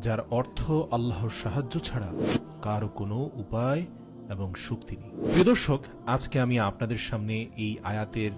যার অর্থ আল্লাহর সাহায্য ছাড়া কারও কোনো উপায় এবং শক্তি নেই। প্রিয় দর্শক, আজকে আমি আপনাদের সামনে এই আয়াতের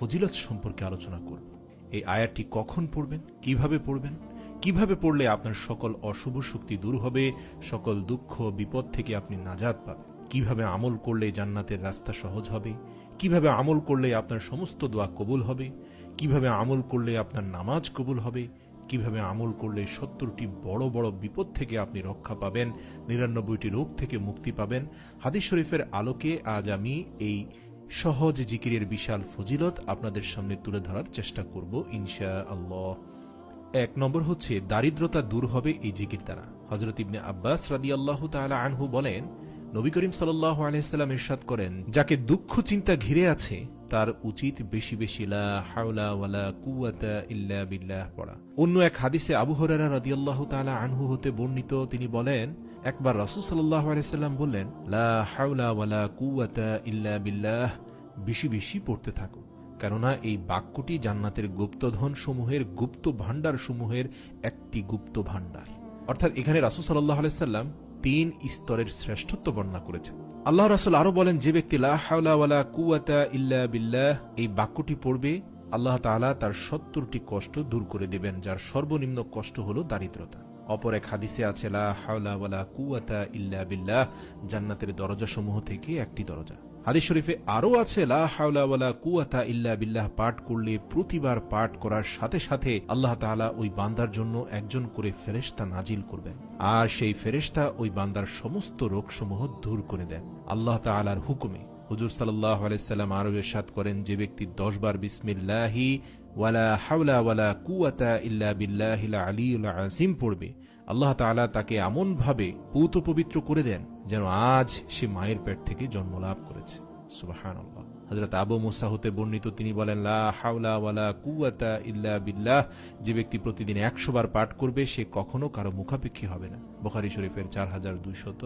ফজিলত সম্পর্কে আলোচনা করব। এই আয়াতটি কখন পড়বেন, কীভাবে পড়বেন, কীভাবে পড়লে আপনার সকল অশুভ শক্তি দূর হবে, সকল দুঃখ, বিপদ থেকে আপনি নাজাত পাবেন, কীভাবে আমল করলে জান্নাতের রাস্তা সহজ হবে কীভাবে আমল করলে আপনার সমস্ত দোয়া কবুল হবে? কীভাবে আমল করলে আপনার নামাজ কবুল হবে? কীভাবে আমল করলে সত্তরটি বড় বড় বিপদ থেকে আপনি রক্ষা পাবেন? নিরানব্বইটি রোগ থেকে মুক্তি পাবেন? হাদিস শরীফের আলোকে আজ আমি এই সহজ জিকিরের বিশাল ফজিলত আপনাদের সামনে তুলে ধরার চেষ্টা করব ইনশা আল্লাহ এক নম্বর হচ্ছে, দারিদ্রতা দূর হবে এই জিকির দ্বারা। হজরত ইবনে আব্বাস রাদি আল্লাহ আনহু বলেন নবী করিম সাল্লাহ আলাইসাল্লাম ইরশাদ করেন, যাকে দুঃখ চিন্তা ঘিরে আছে, তার উচিত বেশি বেশি লা হাওলা ওয়ালা কুওয়াতা ইল্লা বিল্লাহ পড়া। অন্য এক হাদিসে আবু হরারা রাদিয়াল্লাহু তাআলা আনহু হতে বর্ণিত, তিনি বলেন, একবার রাসূল সাল্লাল্লাহু আলাইহি সাল্লাম বললেন, লা হাওলা ওয়ালা কুওয়াতা ইল্লা বিল্লাহ, বেশি বেশি পড়তে থাকো। কেননা এই বাক্যটি জান্নাতের গুপ্তধন সমূহের গুপ্ত ভাণ্ডার সমূহের একটি গুপ্ত ভাণ্ডার অর্থাৎ এখানে রাসূল সাল্লাল্লাহু আলাইহি সাল্লাম তিন স্তরের শ্রেষ্ঠত্ব বর্ণনা করেছেন। আল্লাহ রাসুল আরও বলেন, যে ব্যক্তি লা কুয়াতা ইল্লা বিল্লাহ, এই বাক্যটি পড়বে, আল্লাহ তালা তার সত্তরটি কষ্ট দূর করে দেবেন, যার সর্বনিম্ন কষ্ট হল দারিদ্রতা। অপর এক হাদিসে আছে, লা কুওয়াতা ইল্লা বিল্লাহ, জান্নাতের দরজা সমূহ থেকে একটি দরজা। হাদিস শরীফে আরও আছে, লা হাওলা কুওয়াতা ইল্লা বিল্লাহ, পাঠ করলে প্রতিবার পাঠ করার সাথে সাথে আল্লাহ তাআলা ওই বান্দার জন্য একজন করে ফেরেশতা নাজিল করবেন। আর সেই ফেরেশতা ওই বান্দার সমস্ত রোগসমূহ দূর করে দেন। আল্লাহ তাআলার হুকুমে হুজুর সাল্লাহ আলাইসাল্লাম আরও এরশাদ করেন, যে ব্যক্তি দশ বার বিসমিল্লাহি, ওয়ালা হাওলা ওয়ালা কুওয়াতা ইল্লা বিল্লাহিল আলিউল আজিম পড়বে। আল্লাহ তাআলা তাকে এমন ভাবে পূত পবিত্র করে দেন, যেন আজ সে মায়ের পেট থেকে জন্ম লাভ করেছে। সুবাহান হজরত আবু মুসা হতে বর্ণিত তিনি বলেন, লা হাওলা ওয়ালা কুওয়াতা ইল্লা বিল্লাহ, যে ব্যক্তি প্রতিদিন একশো বার পাঠ করবে, সে কখনো কারও মুখাপেক্ষী হবে না। বুখারী শরীফের চার হাজার দুইশত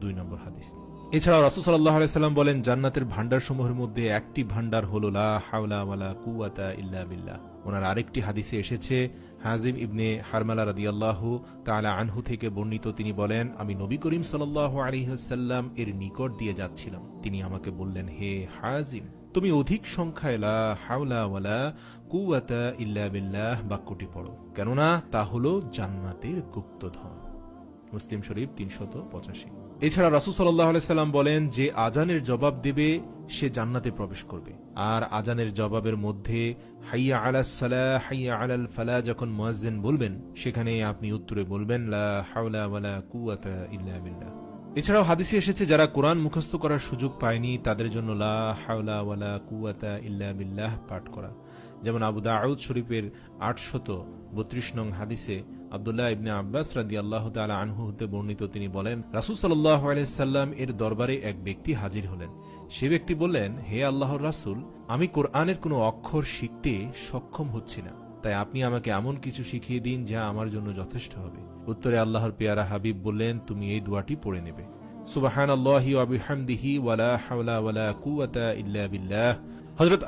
দুই নম্বর হাদিস। এছাড়াও রাসুল সাল্লাহ বলেন, জান্নাতের ভান্ডার সমূহের মধ্যে একটি ভান্ডার হল, লা হাওলা ওয়ালা কুওয়াতা ইল্লা বিল্লাহ। ওনার আরেকটি হাদিসে এসেছে, হাজিম ইবনে হারমালা রাদিয়াল্লাহ তাআলা আনহু থেকে বর্ণিত। তিনি বলেন, আমি নবী করিম সাল্লাল্লাহু আলাইহি ওয়াসাল্লাম এর নিকট দিয়ে যাচ্ছিলাম। তিনি আমাকে বললেন, হে হাজিম, তুমি অধিক সংখ্যায় লা হাওলা ওয়ালা কুওয়াতা ইল্লা বিল্লাহ বাক্যটি পড়ো। কেননা তা হল জান্নাতের গুপ্তধন। মুসলিম শরীফ তিনশত পঁচাশি। এছাড়া রাসুল সাল্লাহ বলেন, যে আজানের জবাব দেবে, সে জান্নাতে প্রবেশ করবে। আর আজানের জবাবের মধ্যে, হাইয়া আলাস সালা হাইয়া আলাল ফালা যখন মুয়াজ্জিন বলবেন, সেখানে আপনি উত্তরে বলবেন, লা হাওলা ওয়ালা কুওয়াতা ইল্লা বিল্লাহ এছাড়াও হাদিসে এসেছে, যারা কোরআন মুখস্থ করার সুযোগ পায়নি, তাদের জন্য, লা হাওলা ওয়ালা কুওয়াতা ইল্লা বিল্লাহ পাঠ করা। যেমন আবু দাউদ শরীফের আটশত বত্রিশ নং হাদিসে আবদুল্লাহ ইবনে আব্বাস রাদি আল্লাহ তালা আনহু হতে বর্ণিত তিনি বলেন, রাসুল সাল্লাহ আলাইসাল্লাম এর দরবারে এক ব্যক্তি হাজির হলেন। সে ব্যক্তি বললেন, হে আল্লাহর রাসুল, আমি কোরআনের কোনো অক্ষর শিখতে সক্ষম হচ্ছি না। তাই আপনি আমাকে এমন কিছু শিখিয়ে দিন যা আমার জন্য যথেষ্ট হবে। উত্তরে আল্লাহর পেয়ারা হাবিব বললেন, তুমি এই দোয়াটি পড়ে নেবে। সুবাহান আল্লাহি ওয়াবিহামদিহি ওয়ালা হাওলা ওয়ালা কুওয়াতা ইল্লা বিল্লাহ। হযরত